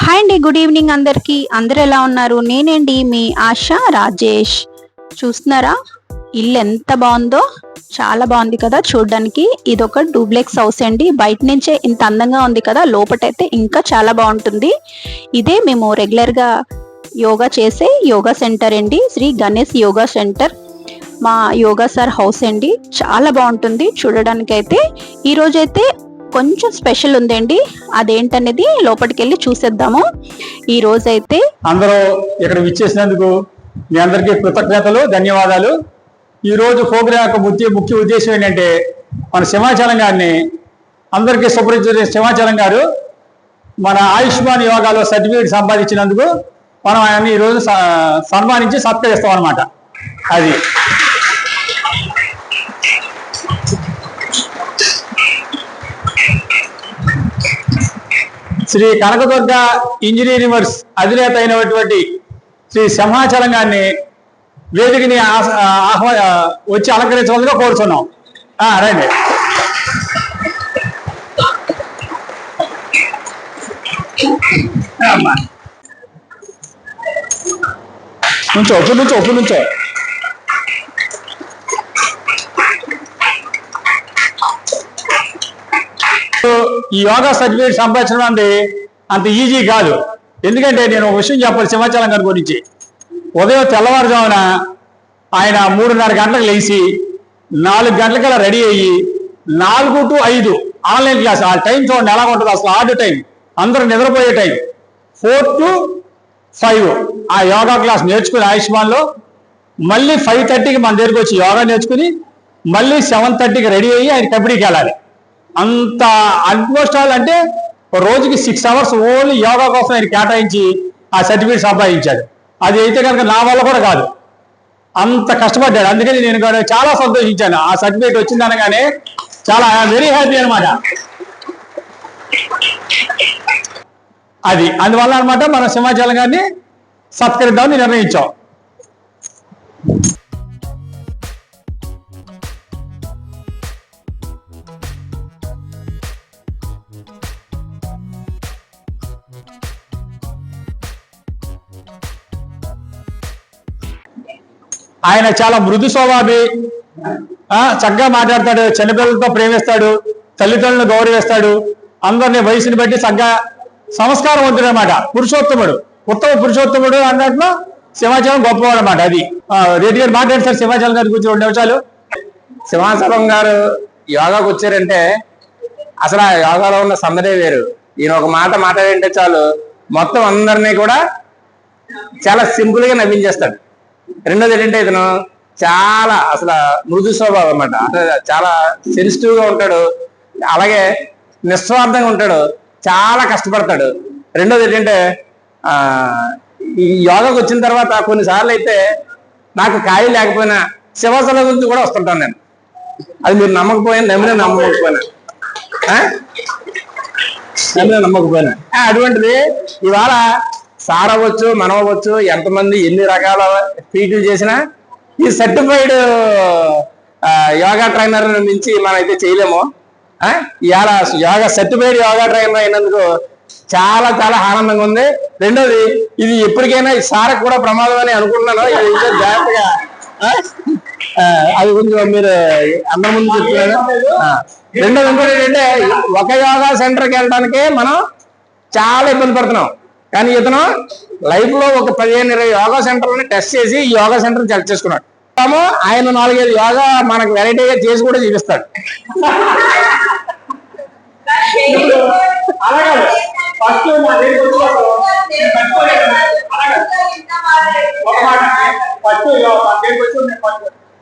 Hi అండి good evening అందరికి. అందరు ఎలా ఉన్నారు? నేనండి మీ ఆశ రాజేష్. చూస్తున్నారా? ఇల్లు ఎంత బాగుందో చాలా బాగుంది కదా చూడడానికి. ఇది ఒక డూప్లెక్స్ హౌస్ అండి. బయట నుంచే ఇంత అందంగా ఉంది కదా లోపటైతే ఇంకా చాలా బాగుంటుంది. ఇదే మేము రెగ్యులర్గా యోగా చేసే యోగా సెంటర్ అండి. శ్రీ గణేష్ యోగా సెంటర్. మా యోగా సార్ హౌస్ అండి. చాలా బాగుంటుంది చూడడానికి అయితే ఈరోజైతే కొంచెం స్పెషల్ ఉందండి. అదేంటనేది లోపలికి వెళ్ళి చూసేద్దాము. ఈ రోజైతే అందరూ ఇక్కడ విచ్చేసినందుకు మీ అందరికీ కృతజ్ఞతలు ధన్యవాదాలు. ఈ రోజు ప్రోగ్రాం యొక్క ముఖ్య ముఖ్య ఉద్దేశం ఏంటంటే మన సింహాచలం గారిని అందరికీ సుపరిచిత సింహాచలం గారు మన ఆయుష్మాన్ యోగాలో సర్టిఫికేట్ సంపాదించినందుకు మనం ఆయన్ని ఈరోజు సన్మానించి సత్కరిస్తాం అనమాట అది. శ్రీ కనకదుర్గ ఇంజనీరింగ్ అధినేత అయినటువంటి శ్రీ సింహాచలం గారిని వేదికని ఆహ్వా వచ్చి అలంకరించవలసిగా కోరుతున్నాం ఆ, రండి. అమ్మా. నుంచో ఒప్పు నుంచో ఒప్పు నుంచో. ఈ యోగా సర్టిఫికేట్ సంపాదించడం అంటే అంత ఈజీ కాదు. ఎందుకంటే నేను ఒక విషయం చెప్పాలి సింహాచలం గారి గురించి. ఉదయం తెల్లవారుజామున ఆయన మూడున్నర గంటలకు లేచి నాలుగు గంటలకల్లా రెడీ అయ్యి నాలుగు టు ఐదు ఆన్లైన్ క్లాస్ ఆ టైం చూడండి ఎలా ఉంటుంది అసలు ఆర్డ్ టైం. అందరూ నిద్రపోయే టైం. ఫోర్ టు ఫైవ్ ఆ యోగా క్లాస్ నేర్చుకుని ఆయుష్మాన్లో మళ్ళీ ఫైవ్ థర్టీకి మన దగ్గరికి వచ్చి యోగా నేర్చుకుని మళ్ళీ సెవెన్ థర్టీకి రెడీ అయ్యి ఆయన కబడ్డీకి వెళ్ళాలి. అంత ఆల్మోస్ట్ ఆల్ అంటే ఒక రోజుకి సిక్స్ అవర్స్ ఓన్లీ యోగా కోసం ఆయన కేటాయించి ఆ సర్టిఫికేట్ సంపాదించాడు. అది అయితే కనుక నా వల్ల కూడా కాదు. అంత కష్టపడ్డాడు. అందుకని నేను కూడా చాలా సంతోషించాను. ఆ సర్టిఫికేట్ వచ్చింది అనగానే చాలా వెరీ హ్యాపీ అనమాట అది. అందువల్ల అనమాట మనం సింహాచలం గారిని సత్కరిద్దామని నిర్ణయించాం. ఆయన చాలా మృదు స్వభావి. ఆ, చక్కగా మాట్లాడతాడు చిన్నపిల్లలతో ప్రేమిస్తాడు తల్లిదండ్రులను గౌరవిస్తాడు. అందరిని వయసుని బట్టి చక్కగా సంస్కారవంతుడు అనమాట పురుషోత్తముడు ఉత్తమ పురుషోత్తముడు అన్నట్లు సింహాచలం గొప్పవాడు అనమాట అది. రెడ్డి గారు మాట్లాడు సార్ సింహాచలం గారి గురించి రెండు నిమిషాలు. సింహాచలం గారు యోగాకు వచ్చారంటే అసలు ఆ యోగాలో ఉన్న సందడే వేరు. ఈయన ఒక మాట మాట్లాడంటే చాలు. మొత్తం అందరినీ కూడా చాలా సింపుల్గా నవ్వించేస్తాడు. రెండోది ఏంటంటే ఇతను చాలా అసలు మృదు స్వభావం అనమాట అంటే చాలా సెన్సిటివ్గా ఉంటాడు. అలాగే నిస్వార్థంగా ఉంటాడు. చాలా కష్టపడతాడు. రెండోది ఏంటంటే ఆ ఈ యోగాకు వచ్చిన తర్వాత కొన్నిసార్లు అయితే నాకు ఖాళీ లేకపోయినా శివాసన గురించి కూడా వస్తుంటాను నేను. అది మీరు నమ్మకపోయినా నమ్మిన నమ్మకపోయినా. ఆ? నమ్మిన నమ్మకపోయినా. అటువంటిది ఇవాళ సార్ అవ్వచ్చు మనం అవ్వచ్చు ఎంతమంది ఎన్ని రకాల ఫీట్లు చేసినా ఈ సర్టిఫైడ్ యోగా ట్రైనర్ నుంచి మనమైతే చేయలేము. ఇవాళ యోగా సర్టిఫైడ్ యోగా ట్రైనర్ అయినందుకు చాలా చాలా ఆనందంగా ఉంది. రెండోది ఇది ఎప్పటికైనా ఈ సార్కి కూడా ప్రమాదం అని అనుకుంటున్నాను. ఇది ఇంకా జాగ్రత్తగా అది కొంచెం మీరు అందరి ముందు చెప్తున్నాను రెండోది ఇంకోటి ఏంటంటే ఒక యోగా సెంటర్కి వెళ్ళడానికే మనం చాలా ఇబ్బంది పడుతున్నాం. కానీ ఇతను లైఫ్లో ఒక పదిహేను ఇరవై యోగా సెంటర్ని టెస్ట్ చేసి ఈ యోగా సెంటర్ సెలెక్ట్ చేసుకున్నాడు. తాము ఆయన నాలుగైదు యోగా మనకు వెరైటీగా చేసి కూడా చూపిస్తాడు. ఫస్ట్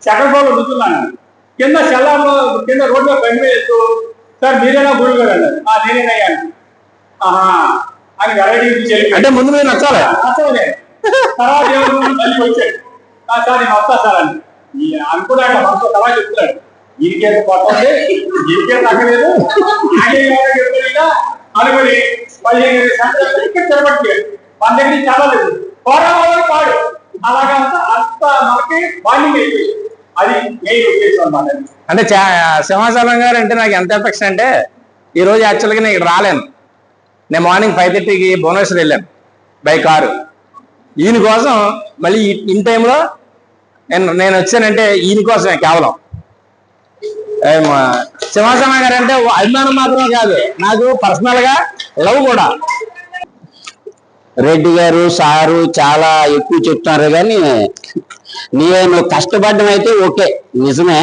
సెకండ్ ఫ్లోర్ కూర్చున్నాను. కింద సెల్లార్లో కింద రోడ్లో బండి మీద సార్ మీరేనా గురువు గారు? అన్నారు నేనేనయ్యాను ఆహా. అంటే ముందు మీరు నచ్చాలి. అసలే తర్వాత ఏమో మళ్ళీ వచ్చాడు. "ఆ, సార్ నేను వస్తా సార్ అని ఈ అనుకున్నాడు మనతో తర్వాత చెప్తున్నాడు. ఈయనకేం కొట్టండి ఈయనకేం తగ్గలేదు ఆయన ఎవరో చెప్తున్నా అనుకుని పదిహేను ఇరవై సంవత్సరాలు ఇక్కడ తిరగట్లేదు మన దగ్గర నుంచి చదవలేదు పోరాడాలి పాడు. అలాగా అంత మనకి బాండింగ్ అయిపోయింది. అది మెయిన్ ఉద్దేశం. అంటే సింహాచలం గారు అంటే నాకు ఎంత ఎఫెక్షన్ అంటే ఈ రోజు యాక్చువల్గా నేను ఇక్కడ రాలేను. నేను మార్నింగ్ ఫైవ్ థర్టీకి భువనేశ్వర్ వెళ్ళాను బై కారు ఈయన కోసం మళ్ళీ ఇన్ టైంలో నేను నేను వచ్చానంటే ఈయన కోసమే కేవలం. ఏం, సింహాసన గారు అంటే అభిమానం మాత్రమే కాదు నాకు పర్సనల్గా లవ్ కూడా. రెడ్డి గారు సారు చాలా ఎక్కువ చెప్తున్నారు కానీ నేను కష్టపడడం అయితే ఓకే నిజమే.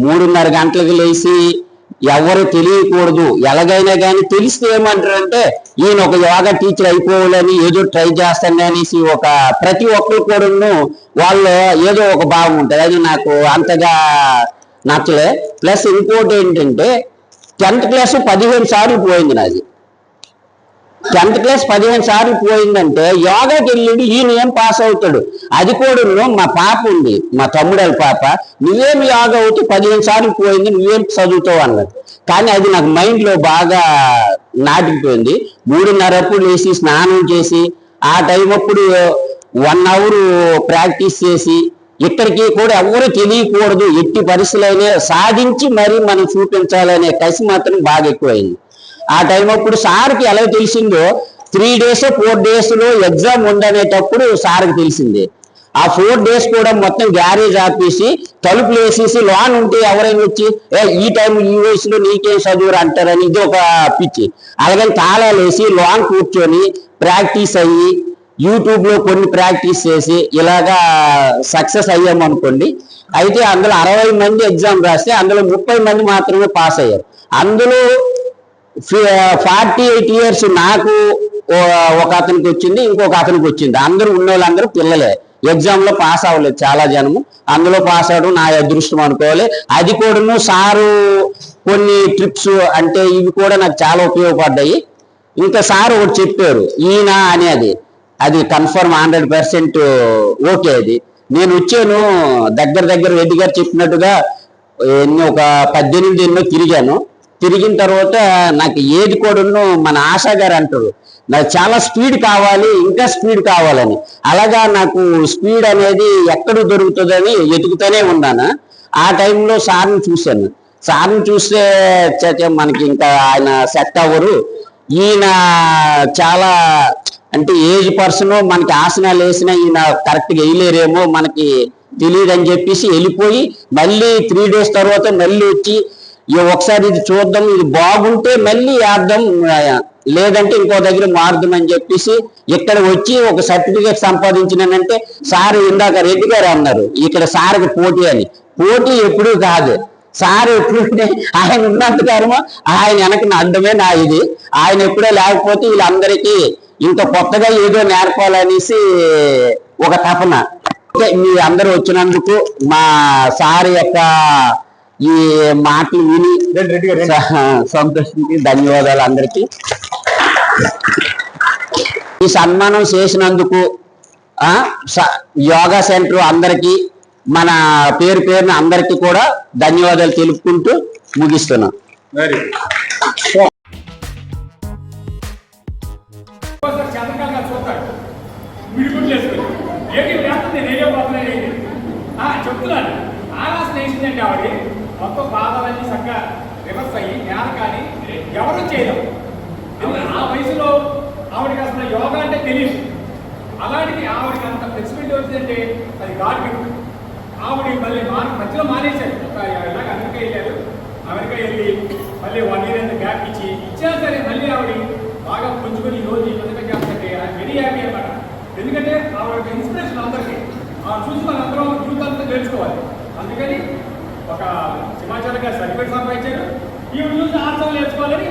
మూడున్నర గంటలకు లేచి ఎవరు తెలియకూడదు. ఎలాగైనా కానీ తెలిస్తే ఏమంటారంటే ఈయన ఒక యోగా టీచర్ అయిపోవాలని ఏదో ట్రై చేస్తాను అనేసి ఒక ప్రతి ఒక్కరు కూడా వాళ్ళు ఏదో ఒక భావం ఉంటుంది. అది నాకు అంతగా నచ్చలే. ప్లస్ ఇంకోటి ఏంటంటే టెన్త్ క్లాస్ పదిహేను సార్లు పోయింది నాది. టెన్త్ క్లాస్ పదిహేను సార్లు పోయిందంటే యోగాకి వెళ్ళి ఈయన ఏం పాస్ అవుతాడు. అది కూడా మా పాప ఉంది మా తమ్ముడల పాప. నువ్వేం యోగా అవుతూ పదిహేను సార్లు పోయింది నువ్వేం చదువుతావు అన్నది. కానీ అది నాకు మైండ్లో బాగా నాటిపోయింది. మూడున్నరప్పుడు లేచి స్నానం చేసి ఆ టైం అప్పుడు వన్ అవర్ ప్రాక్టీస్ చేసి ఇక్కడికి కూడా ఎవరు తెలియకూడదు ఎట్టి పరిస్థితులైనా సాధించి మరీ మనం చూపించాలనే కసి మాత్రం బాగా ఎక్కువైంది. ఆ టైం అప్పుడు సార్కి ఎలా తెలిసిందో త్రీ డేస్ ఫోర్ డేస్లో ఎగ్జామ్ ఉండనేటప్పుడు సార్కి తెలిసింది. ఆ ఫోర్ డేస్ కూడా మొత్తం గ్యారేజ్ ఆపేసి తలుపులు వేసేసి లోన్ ఉంటే ఎవరైనా వచ్చి ఏ ఈ టైం ఈ వయసులో నీకేం చదువురు? అంటారని ఇది ఒక పిచ్చి. అలాగని తాళాలు వేసి లోన్ కూర్చొని ప్రాక్టీస్ అయ్యి యూట్యూబ్లో కొన్ని ప్రాక్టీస్ చేసి ఇలాగా సక్సెస్ అయ్యాం అనుకోండి. అయితే అందులో అరవై మంది ఎగ్జామ్ రాస్తే అందులో ముప్పై మంది మాత్రమే పాస్ అయ్యారు. అందులో ఫార్టీ ఎయిట్ ఇయర్స్ నాకు ఒక అతనికి వచ్చింది ఇంకొక అతనికి వచ్చింది. అందరూ ఉన్న వాళ్ళందరూ పిల్లలే. ఎగ్జామ్లో పాస్ అవ్వలేదు చాలా జనము. అందులో పాస్ అవడం నా అదృష్టం అనుకోవాలి. అది కూడాను సారు కొన్ని ట్రిప్స్ అంటే ఇవి కూడా నాకు చాలా ఉపయోగపడ్డాయి. ఇంకా సార్ ఒకటి చెప్పారు ఈయన అనేది. అది కన్ఫర్మ్ హండ్రెడ్ పర్సెంట్ ఓకే అది. నేను వచ్చాను దగ్గర దగ్గర రెడ్డి గారు చెప్పినట్టుగా ఎన్ని ఒక పద్దెనిమిది ఎన్నో తిరిగాను. తిరిగిన తర్వాత నాకు ఏది కూడాను మన ఆశా గారు అంటారు నాకు చాలా స్పీడ్ కావాలి ఇంకా స్పీడ్ కావాలని. అలాగా నాకు స్పీడ్ అనేది ఎక్కడ దొరుకుతుందని వెతుకుతూనే ఉన్నాను. ఆ టైంలో సార్ని చూశాను. సార్ని చూస్తే మనకి ఇంకా ఆయన సెట్ అవ్వరు. ఈయన చాలా అంటే ఏజ్ పర్సన్ మనకి ఆసనాలు వేసినా ఈయన కరెక్ట్గా వెయ్యలేరేమో వేయలేరేమో మనకి తెలియదు అని చెప్పేసి వెళ్ళిపోయి మళ్ళీ త్రీ డేస్ తర్వాత మళ్ళీ వచ్చి "ఇగో ఒకసారి ఇది చూద్దాం ఇది బాగుంటే మళ్ళీ వేద్దాం లేదంటే ఇంకో దగ్గర మారుదాం అని చెప్పేసి ఇక్కడ వచ్చి ఒక సర్టిఫికేట్ సంపాదించినానంటే సార్ ఇందాక రెడ్డి గారు అన్నారు ఇక్కడ సార్కి పోటీ అని. పోటీ ఎప్పుడూ కాదు. సార్ ఎప్పుడంటే ఆయన ఉన్నంత కారమో ఆయన వెనక అడ్డమే నా ఇది. ఆయన ఎప్పుడో లేకపోతే వీళ్ళందరికీ ఇంకా కొత్తగా ఏదో నేర్పాలనేసి ఒక తపన. మీ అందరూ వచ్చినందుకు మా సార్ యొక్క ఈ మాటలు విని సంతోషించి ధన్యవాదాలు అందరికీ. ఈ సన్మానం చేసినందుకు ఆ స- యోగా సెంటర్ అందరికీ మన పేరు పేరున అందరికీ కూడా ధన్యవాదాలు తెలుపుకుంటూ ముగిస్తున్నాం. చెప్తున్నాను. ఆలాసన వేసిందండి ఆవిడ. మొత్తం బాధలన్నీ చక్కగా రివర్స్ అయ్యి జ్ఞానం కానీ ఎవరు చేయలేం ఆ వయసులో ఆవిడకి అసలు యోగా అంటే తెలియదు. అలాంటిది ఆవిడకి అంత ఫ్లెక్సిబిలిటీ వచ్చిందంటే అది గాడ్ గిఫ్ట్. ఆవిడ మళ్ళీ మా మధ్యలో మానేశారు. ఒక ఇలాగ అమెరికా వెళ్ళారు. అమెరికా వెళ్ళి మళ్ళీ వన్ ఇయర్ అంత గ్యాప్ ఇచ్చి ఇచ్చినా సరే మళ్ళీ ఆవిడ బాగా పుంజుకొని రోజు ఈ విధంగా చేస్తుంటే ఐఎమ్ వెరీ హ్యాపీ అనమాట ఎందుకంటే ఆవిడ ఇన్స్పిరేషన్ అందరికీ. ఆ చూసి మనందరం యూత్ అంతా నేర్చుకోవాలి. అందుకని ఒక సమాచారంగా సర్టిఫికేట్ సంపాదించారు ఈ న్యూస్ ఆర్చలు నేర్చుకోవాలని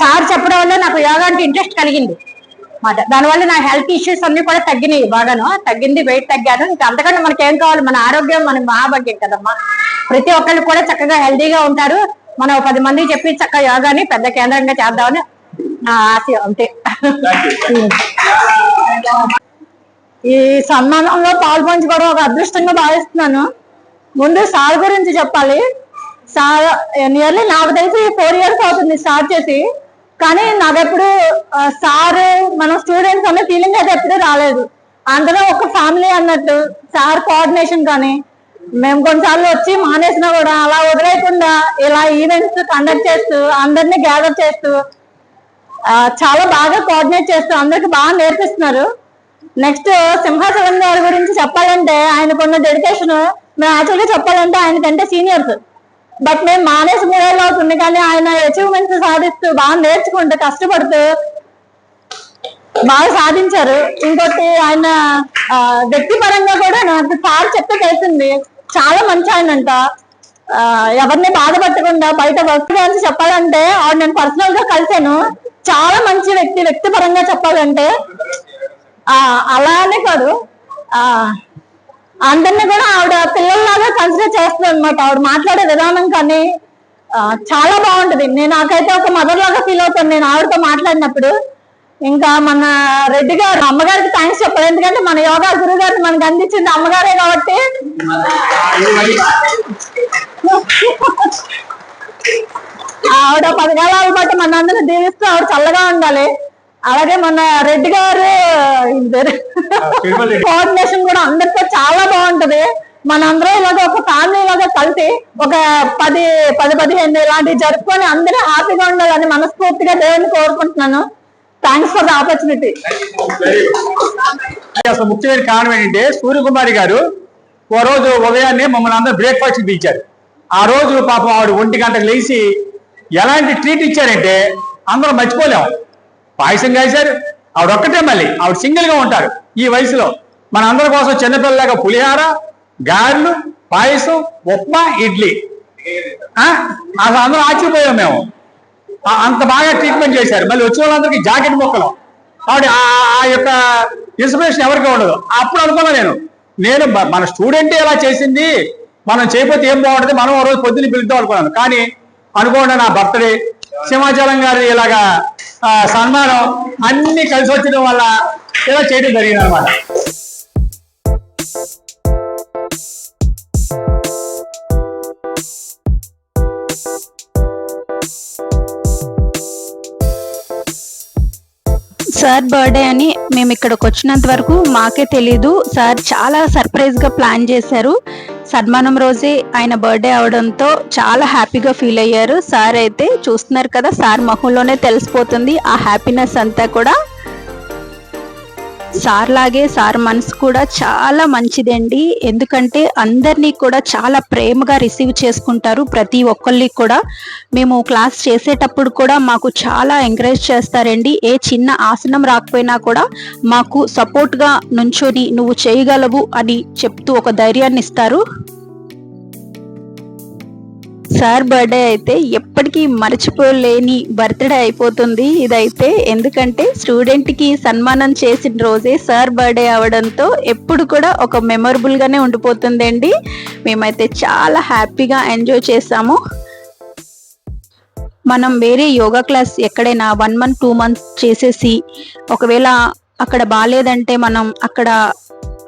సార్ చెప్పడం వల్ల నాకు యోగా అంటే ఇంట్రెస్ట్ కలిగింది. మాట దానివల్ల నా హెల్త్ ఇష్యూస్ అన్ని కూడా తగ్గినాయి బాగాను. తగ్గింది వెయిట్ తగ్గాను. ఇంకా అంతకంటే మనకి ఏం కావాలి? మన ఆరోగ్యం మన మహాభాగ్యం కదమ్మా. ప్రతి ఒక్కళ్ళు కూడా చక్కగా హెల్దీగా ఉంటారు. మనం పది మందికి చెప్పి చక్కగా యోగాని పెద్ద కేంద్రంగా చేద్దామని నా ఆశ అంతే. ఈ సన్మానంలో పాల్పంచుకోవడం ఒక అదృష్టంగా భావిస్తున్నాను. ముందు సార్ గురించి చెప్పాలి. సార్ నియర్లీ నాకు తెలిసి ఫోర్ ఇయర్స్ అవుతుంది స్టార్ట్ చేసి. కానీ నాకెప్పుడు సార్ మన స్టూడెంట్స్ అనే ఫీలింగ్ అయితే ఎప్పుడు రాలేదు. అందులో ఒక ఫ్యామిలీ అన్నట్టు సార్ కోఆర్డినేషన్ కానీ మేము కొన్నిసార్లు వచ్చి మానేసినా కూడా అలా వదిలేయకుండా ఇలా ఈవెంట్స్ కండక్ట్ చేస్తూ అందరినీ గ్యాదర్ చేస్తూ చాలా బాగా కోఆర్డినేట్ చేస్తూ అందరికి బాగా నేర్పిస్తున్నారు. నెక్స్ట్ సింహాచలం గారి గురించి చెప్పాలంటే ఆయనకున్న డెడికేషన్ మేము యాక్చువల్గా చెప్పాలంటే ఆయనకంటే సీనియర్స్ బట్ మేము మానేసి మూడేళ్ళు అవుతుంది కానీ ఆయన అచీవ్మెంట్స్ సాధిస్తూ బాగా నేర్చుకుంటూ కష్టపడుతూ బాగా సాధించారు. ఇంకోటి ఆయన వ్యక్తిపరంగా కూడా నాకు సార్ చెప్తే తెలిసింది చాలా మంచి ఆయన అంట ఎవరిని బాధపెట్టకుండా బయట వర్క్ గురించి చెప్పాలంటే ఆవిడ నేను పర్సనల్గా కలిశాను. చాలా మంచి వ్యక్తి వ్యక్తిపరంగా చెప్పాలంటే ఆ అలానే కాదు. ఆ అందరిని కూడా ఆవిడ పిల్లల్లాగా కన్సిడర్ చేస్తుంది అనమాట ఆవిడ మాట్లాడే విధానం కానీ చాలా బాగుంటది. నేను నాకైతే ఒక మదర్ లాగా ఫీల్ అవుతాను. నేను ఆవిడతో మాట్లాడినప్పుడు ఇంకా మన రెడ్డి గారు అమ్మగారికి థ్యాంక్స్ చెప్పాలి. ఎందుకంటే మన యోగా గురువు గారిని మనకు అందించింది అమ్మగారే కాబట్టి. ఆవిడ పథకాల బట్టి మన అందరూ దీవిస్తూ ఆవిడ చల్లగా ఉండాలి. అలాగే మన రెడ్డి గారు. కోఆర్డినేషన్ కూడా అందరితో చాలా బాగుంటది. మనందరం ఇలాగ ఒక ఫ్యామిలీ లాగా కలిసి ఒక పది పది పదిహేను ఇలాంటివి జరుపుకొని అందరూ హ్యాపీగా ఉండాలని మనస్ఫూర్తిగా దేవుని కోరుకుంటున్నాను. థ్యాంక్స్ ఫర్ ద ఆపర్చునిటీ అసలు ముఖ్యమైన కారణం ఏంటంటే సూర్యకుమారి గారు ఓ రోజు ఉదయాన్నే మమ్మల్ని అందరూ బ్రేక్ఫాస్ట్ పిలిచారు. ఆ రోజు పాపం ఆవిడ ఒంటి గంటకు లేచి ఎలాంటి ట్రీట్ ఇచ్చారంటే అందరం మర్చిపోలేం. పాయసం కాశారు ఆవిడ ఒక్కటే మళ్ళీ ఆవిడ సింగిల్గా ఉంటారు. ఈ వయసులో మన అందరి కోసం చిన్నపిల్లలాగా పులిహార గారెలు పాయసం ఉప్మా ఇడ్లీ. అసలు అందరం ఆశ్చర్యపోయాం మేము. అంత బాగా ట్రీట్మెంట్ చేశారు. మళ్ళీ వచ్చిన వాళ్ళందరికీ జాకెట్ మొక్కలు. ఆవిడ ఆ- యొక్క ఇన్స్పిరేషన్ ఎవరికి ఉండదు. అప్పుడు అనుకున్నా నేను నేను మన స్టూడెంట్ ఎలా చేసింది? మనం చేయకపోతే ఏం బాగుంటుంది? మనం ఓ రోజు పొద్దున్న పిలుద్దాం అనుకున్నాను. కానీ అనుకోండి నా బర్త్డే సింహాచలం గారి ఇలాగా సన్మానం అన్ని కలిసి వచ్చడం వల్ల ఇలా చేయడం జరిగింది అనమాట సార్ బర్త్డే అని మేము ఇక్కడికి వచ్చినంత వరకు మాకే తెలీదు. సార్ చాలా సర్ప్రైజ్గా ప్లాన్ చేశారు. సన్మానం రోజే ఆయన బర్త్డే అవడంతో చాలా హ్యాపీగా ఫీల్ అయ్యారు. సార్ అయితే చూస్తున్నారు కదా సార్ మొహంలోనే తెలిసిపోతుంది ఆ హ్యాపీనెస్ అంతా కూడా. సార్ లాగే సార్ మనసు కూడా చాలా మంచిదండి. ఎందుకంటే అందరినీ కూడా చాలా ప్రేమగా రిసీవ్ చేసుకుంటారు. ప్రతి ఒక్కళ్ళకి కూడా మేము క్లాస్ చేసేటప్పుడు కూడా మాకు చాలా ఎంకరేజ్ చేస్తారండి. ఏ చిన్న ఆసనం రాకపోయినా కూడా మాకు సపోర్ట్గా నుంచొని నువ్వు చేయగలవు అని చెప్తూ ఒక ధైర్యాన్ని ఇస్తారు. సార్ బర్త్డే అయితే ఎప్పటికీ మర్చిపోలేని బర్త్డే అయిపోతుంది. ఇదైతే ఎందుకంటే స్టూడెంట్కి సన్మానం చేసిన రోజే సార్ బర్త్డే అవడంతో ఎప్పుడు కూడా ఒక మెమొరబుల్ గానే ఉండిపోతుందండి. మేమైతే చాలా హ్యాపీగా ఎంజాయ్ చేసాము. మనం వేరే యోగా క్లాస్ ఎక్కడైనా వన్ మంత్ టూ మంత్స్ చేసేసి ఒకవేళ అక్కడ బాగాలేదంటే మనం అక్కడ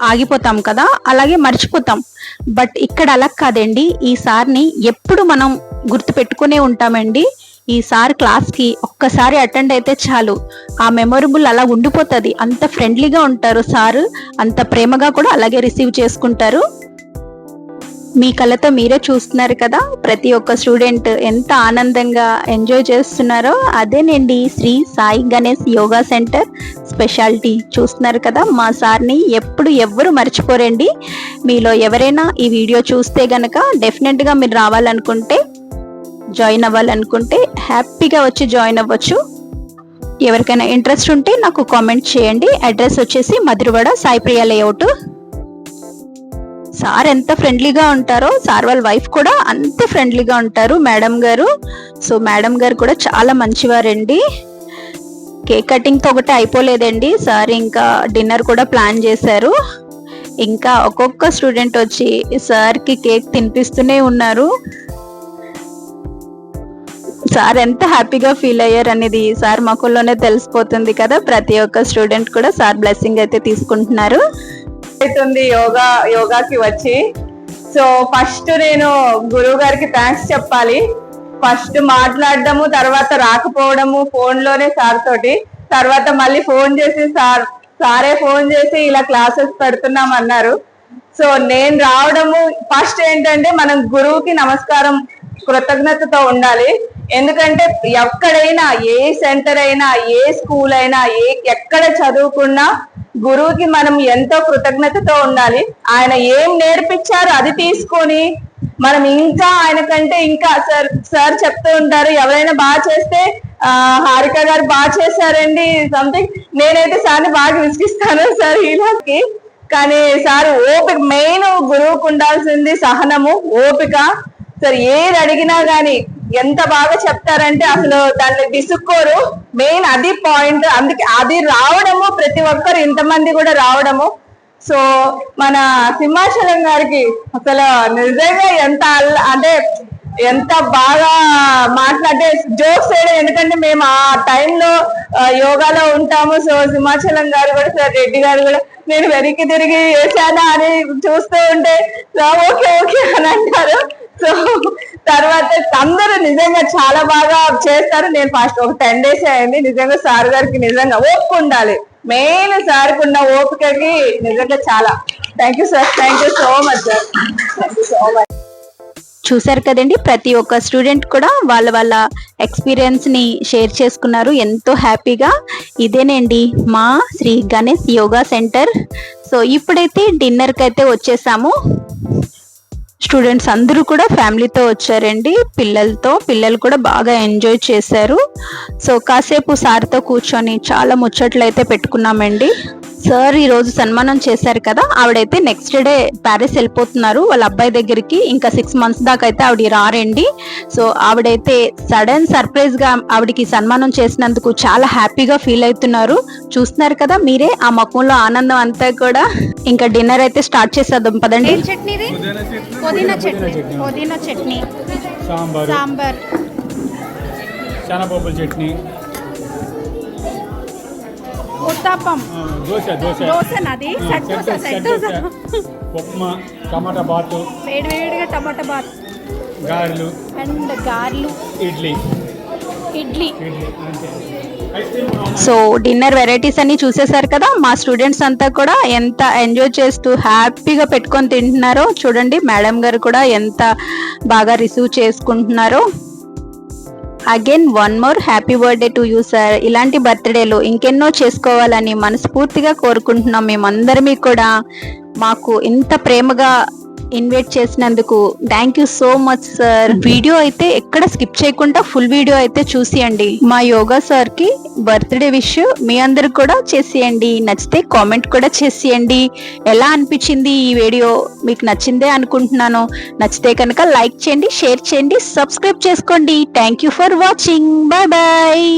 ఆగిపోతాం కదా అలాగే మర్చిపోతాం. బట్ ఇక్కడ అలా కాదండి. ఈ సార్ని ఎప్పుడు మనం గుర్తు పెట్టుకునే ఉంటామండి. ఈ సార్ క్లాస్కి ఒక్కసారి అటెండ్ అయితే చాలు. ఆ మెమొరబుల్ అలా ఉండిపోతుంది. అంత ఫ్రెండ్లీగా ఉంటారు సార్. అంత ప్రేమగా కూడా అలాగే రిసీవ్ చేసుకుంటారు. మీ కళ్ళతో మీరే చూస్తున్నారు కదా. ప్రతి ఒక్క స్టూడెంట్ ఎంత ఆనందంగా ఎంజాయ్ చేస్తున్నారో అదేనండి. శ్రీ సాయి గణేష్ యోగా సెంటర్ స్పెషాలిటీ చూస్తున్నారు కదా. మా సార్ని ఎప్పుడు ఎవ్వరు మర్చిపోరండి. మీలో ఎవరైనా ఈ వీడియో చూస్తే గనక డెఫినెట్గా మీరు రావాలనుకుంటే జాయిన్ అవ్వాలనుకుంటే హ్యాపీగా వచ్చి జాయిన్ అవ్వచ్చు. ఎవరికైనా ఇంట్రెస్ట్ ఉంటే నాకు కామెంట్ చేయండి. అడ్రస్ వచ్చేసి మధురవాడ సాయిప్రియ లేఅవుట్. సార్ ఎంత ఫ్రెండ్లీగా ఉంటారో సార్ వాళ్ళ వైఫ్ కూడా అంతే ఫ్రెండ్లీగా ఉంటారు మేడం గారు. సో మేడం గారు కూడా చాలా మంచివారండి. కేక్ కటింగ్తో ఒకటి అయిపోలేదండి. సార్ ఇంకా డిన్నర్ కూడా ప్లాన్ చేశారు. ఇంకా ఒక్కొక్క స్టూడెంట్ వచ్చి సార్కి కేక్ తినిపిస్తూనే ఉన్నారు. సార్ ఎంత హ్యాపీగా ఫీల్ అయ్యారు అనేది సార్ మొక్కల్లోనే తెలిసిపోతుంది కదా. ప్రతి ఒక్క స్టూడెంట్ కూడా సార్ బ్లెస్సింగ్ అయితే తీసుకుంటున్నారు. అవుతుంది యోగా యోగాకి వచ్చి. సో ఫస్ట్ నేను గురువు గారికి థ్యాంక్స్ చెప్పాలి. ఫస్ట్ మాట్లాడడము తర్వాత రాకపోవడము ఫోన్లోనే సార్ తోటి. తర్వాత మళ్ళీ ఫోన్ చేసి సార్ సారే ఫోన్ చేసి ఇలా క్లాసెస్ పెడుతున్నాం అన్నారు. సో నేను రావడము ఫస్ట్ ఏంటంటే మనం గురువుకి నమస్కారం కృతజ్ఞతతో ఉండాలి. ఎందుకంటే ఎక్కడైనా ఏ సెంటర్ అయినా ఏ స్కూల్ అయినా ఏ ఎక్కడ చదువుకున్నా గురువుకి మనం ఎంతో కృతజ్ఞతతో ఉండాలి. ఆయన ఏం నేర్పించారో అది తీసుకొని మనం ఇంకా ఆయన కంటే ఇంకా సార్ సార్ చెప్తూ ఉంటారు ఎవరైనా బాగా చేస్తే ఆ హారిక గారు బాగా చేశారండి సంథింగ్ నేనైతే సార్ని బాగా విసిగిస్తాను సార్ ఇలాకి కానీ సార్ ఓపిక మెయిన్ గురువుకు ఉండాల్సింది సహనము ఓపిక సార్ ఏది అడిగినా గాని ఎంత బాగా చెప్తారంటే అసలు దాన్ని విసుక్కోరు. మెయిన్ అది పాయింట్. అందుకే అది రావడము ప్రతి ఒక్కరు ఇంతమంది కూడా రావడము. సో మన సింహాచలం గారికి అసలు నిజంగా ఎంత అంటే ఎంత బాగా మాట్లాడే జోక్స్ వేయడం. ఎందుకంటే మేము ఆ టైంలో యోగాలో ఉంటాము. సో సింహాచలం గారు కూడా సార్ రెడ్డి గారు కూడా నేను వెనక్కి తిరిగి వేసానా అని చూస్తూ ఉంటే ఓకే ఓకే అని అంటారు. సో తర్వాత అందరూ నిజంగా చాలా బాగా చేస్తారు. నేను ఫస్ట్ ఒక టెన్ డేస్ అయింది. నిజంగా సార్ గారికి నిజంగా ఓపిక ఉండాలి. మెయిన్ సార్ ఉన్న ఓపికకి నిజంగా చాలా. Thank you sir thank you so much sir thank you so much చూశారు కదండి ప్రతి ఒక్క స్టూడెంట్ కూడా వాళ్ళ వాళ్ళ ఎక్స్పీరియన్స్ని షేర్ చేసుకున్నారు. ఎంతో హ్యాపీగా. ఇదేనండి మా శ్రీ గణేష్ యోగా సెంటర్. సో ఇప్పుడైతే డిన్నర్ కైతే అయితే వచ్చేసాము. స్టూడెంట్స్ అందరూ కూడా ఫ్యామిలీతో వచ్చారండి. పిల్లలతో పిల్లలు కూడా బాగా ఎంజాయ్ చేశారు. సో కాసేపు సార్తో కూర్చొని చాలా ముచ్చట్లు అయితే పెట్టుకున్నామండి. సార్ ఈ రోజు సన్మానం చేశారు కదా ఆవిడైతే నెక్స్ట్ డే ప్యారిస్ వెళ్ళిపోతున్నారు. వాళ్ళ అబ్బాయి దగ్గరికి ఇంకా సిక్స్ మంత్స్ దాకా అయితే ఆవిడ రారండి. సో ఆవిడైతే సడన్ సర్ప్రైజ్గా ఆవిడకి సన్మానం చేసినందుకు చాలా హ్యాపీగా ఫీల్ అవుతున్నారు. చూస్తున్నారు కదా మీరే ఆ ముఖంలో ఆనందం అంతా కూడా. ఇంకా డిన్నర్ అయితే స్టార్ట్ చేసేద్దాం పదండి. చట్నీ ఇది? పుదీనా చట్నీ. పుదీనా చట్నీ. సాంబారు. సాంబార్. చట్నీ. ఉత్తాపం ఆ, dosa dosa. Dosa set set upma tomato bath. వేడి వేడిగా టమాటా బాత్. గారెలు. అండ్ గార్లు. ఇడ్లీ. సో డిన్నర్ వెరైటీస్ అన్ని చూసేశారు కదా? మా స్టూడెంట్స్ అంతా కూడా ఎంత ఎంజాయ్ చేస్తూ హ్యాపీగా పెట్టుకొని తింటున్నారో చూడండి. మేడం గారు కూడా ఎంత బాగా రిసీవ్ చేసుకుంటున్నారో. Again one more happy birthday to you sir ఇలాంటి బర్త్డేలు ఇంకెన్నో చేసుకోవాలని మనస్ఫూర్తిగా కోరుకుంటున్నాం మేమందరమీ కూడా. మాకు ఇంత ప్రేమగా ఇన్వైట్ చేసినందుకు thank you so much sir video అయితే ఎక్కడ స్కిప్ చేయకుండా ఫుల్ వీడియో అయితే చూసియండి. మా యోగా సార్కి బర్త్డే విష్ మీ అందరు కూడా చేసేయండి. నచ్చితే కామెంట్ కూడా చేసేయండి. ఎలా అనిపించింది ఈ వీడియో మీకు నచ్చిందే అనుకుంటున్నాను. నచ్చితే కనుక లైక్ చేయండి షేర్ చేయండి సబ్స్క్రైబ్ చేసుకోండి. Thank you for watching bye bye